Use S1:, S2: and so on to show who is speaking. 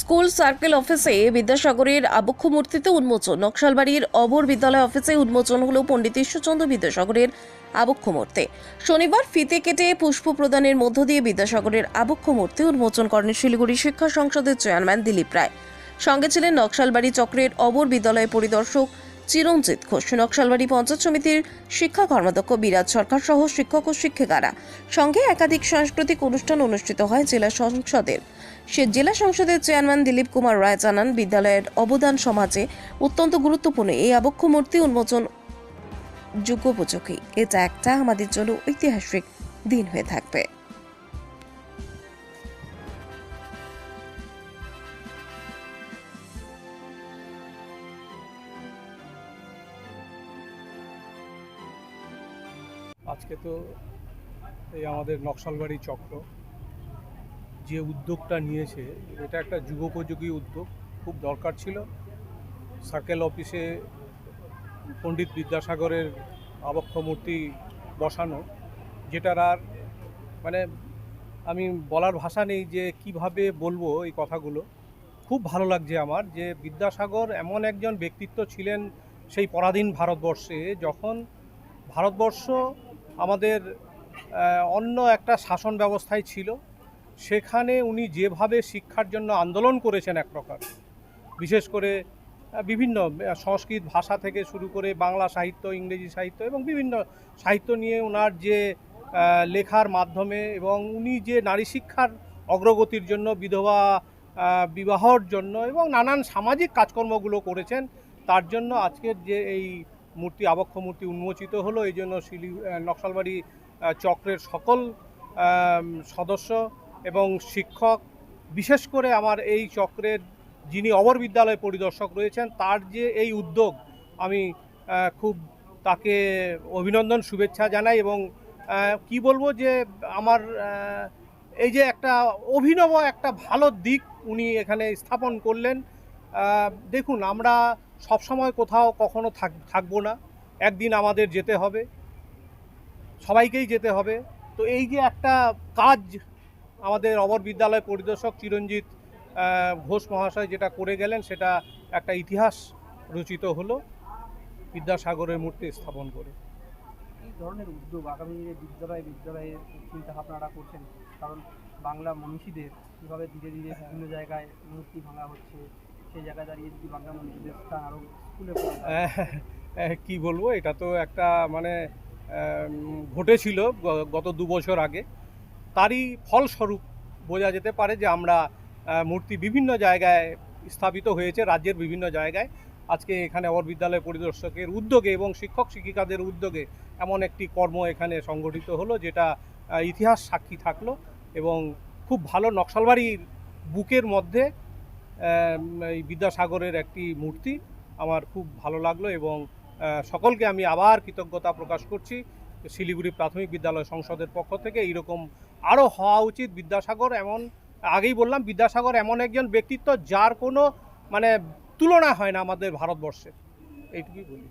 S1: School circle অফিসে বিদ্যাসাগরের আবক্ষ মূর্তিতে উন্মোচন। নকশালবাড়ির অবর বিদ্যালয় অফিসে উন্মোচন হল পণ্ডিত ঈশ্বরচন্দ্র বিদ্যাসাগরের আবক্ষ মূর্তি শনিবার ফিতে কেটে পুষ্প প্রদানের মধ্য দিয়ে বিদ্যাসাগরের আবক্ষ মূর্তি উন্মোচন করেন শিলিগুড়ি শিক্ষা সংসদের চেয়ারম্যান দিলীপ রায়। সঙ্গে ছিলেন নকশালবাড়ি চক্রের অবর বিদ্যালয় পরিদর্শক চিরঞ্জিত ঘোষ নকশালবাড়ি পঞ্চায়েত সমিতির শিক্ষা কর্মাধ্যক্ষ বিরাজ সরকার সহ শিক্ষক ও শিক্ষিকারা। সঙ্গে একাধিক সাংস্কৃতিক অনুষ্ঠান অনুষ্ঠিত হয় জেলা সংসদের। সে জেলা সংসদের চেয়ারম্যান দিলীপ কুমার রায় জানান, বিদ্যালয়ের অবদান সমাজে অত্যন্ত গুরুত্বপূর্ণ। এই আবক্ষ মূর্তি উন্মোচন যুগোপযোগী এটা একটা আমাদের জন্য ঐতিহাসিক দিন হয়ে থাকবে।
S2: আজকে তো এই আমাদের নকশালবাড়ি চক্র যে উদ্যোগটা নিয়েছে, এটা একটা যুগোপযোগী উদ্যোগ। খুব দরকার ছিল। সার্কেল অফিসে পণ্ডিত বিদ্যাসাগরের আবক্ষ মূর্তি বসানো, যেটার আর মানে আমি বলার ভাষা নেই যে কীভাবে বলব এই কথাগুলো। খুব ভালো লাগছে আমার যে বিদ্যাসাগর এমন একজন ব্যক্তিত্ব ছিলেন সেই পরাধীন ভারতবর্ষে, যখন ভারতবর্ষ আমাদের অন্য একটা শাসন ব্যবস্থায় ছিল। সেখানে উনি যেভাবে শিক্ষার জন্য আন্দোলন করেছেন এক প্রকার, বিশেষ করে বিভিন্ন সংস্কৃত ভাষা থেকে শুরু করে বাংলা সাহিত্য, ইংরেজি সাহিত্য এবং বিভিন্ন সাহিত্য নিয়ে ওনার যে লেখার মাধ্যমে এবং উনি যে নারী শিক্ষার অগ্রগতির জন্য, বিধবা বিবাহর জন্য এবং নানান সামাজিক কাজকর্মগুলো করেছেন, তার জন্য আজকের যে এই মূর্তি, আবক্ষ মূর্তি উন্মোচিত হলো, এই জন্য শিলি নকশালবাড়ি চক্রের সকল সদস্য এবং শিক্ষক, বিশেষ করে আমার এই চক্রের যিনি অমর বিদ্যালয় পরিদর্শক রয়েছেন, তার যে এই উদ্যোগ, আমি খুব তাকে অভিনন্দন, শুভেচ্ছা জানাই এবং কি বলব যে আমার এই যে একটা অভিনব, একটা ভালো দিক উনি এখানে স্থাপন করলেন। দেখুন, আমরা সবসময় কোথাও কখনো থাক, থাকব না। একদিন আমাদের যেতে হবে। সবাইকেই যেতে হবে। তো এই যে একটা কাজ আমাদের অমর বিদ্যালয় পরিদর্শক চিরঞ্জিত ঘোষ মহাশয় যেটা করে গেলেন, সেটা একটা ইতিহাস রচিত হলো বিদ্যাসাগরের মূর্তি স্থাপন করে।
S3: এই ধরনের উদ্যোগ আগামী দিনে বিদ্যালয় চিন্তা ভাবনাটা করছেন? কারণ বাংলা মনীষীদের কীভাবে ধীরে ধীরে বিভিন্ন জায়গায় মূর্তি ভাঙা হচ্ছে
S2: কি বলব, এটা তো একটা মানে ঘটেছিল গত দু বছর আগে। তারই ফলস্বরূপ বোঝা যেতে পারে যে আমরা মূর্তি বিভিন্ন জায়গায় স্থাপিত হয়েছে, রাজ্যের বিভিন্ন জায়গায়। আজকে এখানে অর বিদ্যালয় পরিদর্শকের উদ্যোগে এবং শিক্ষক শিক্ষিকাদের উদ্যোগে এমন একটি কর্ম এখানে সংগঠিত হলো, যেটা ইতিহাস সাক্ষী থাকল এবং খুব ভালো নকশালবাড়ির বুকের মধ্যে এই বিদ্যাসাগরের একটি মূর্তি। আমার খুব ভালো লাগল এবং সকলকে আমি আবার কৃতজ্ঞতা প্রকাশ করছি। শিলিগুড়ি প্রাথমিক বিদ্যালয় সংসদের পক্ষ থেকে এইরকম আরও হওয়া উচিত বিদ্যাসাগর এমন, আগেই বললাম, বিদ্যাসাগর এমন একজন ব্যক্তিত্ব যার কোনো মানে তুলনা হয় না আমাদের ভারতবর্ষে। এইটুকুই বলি।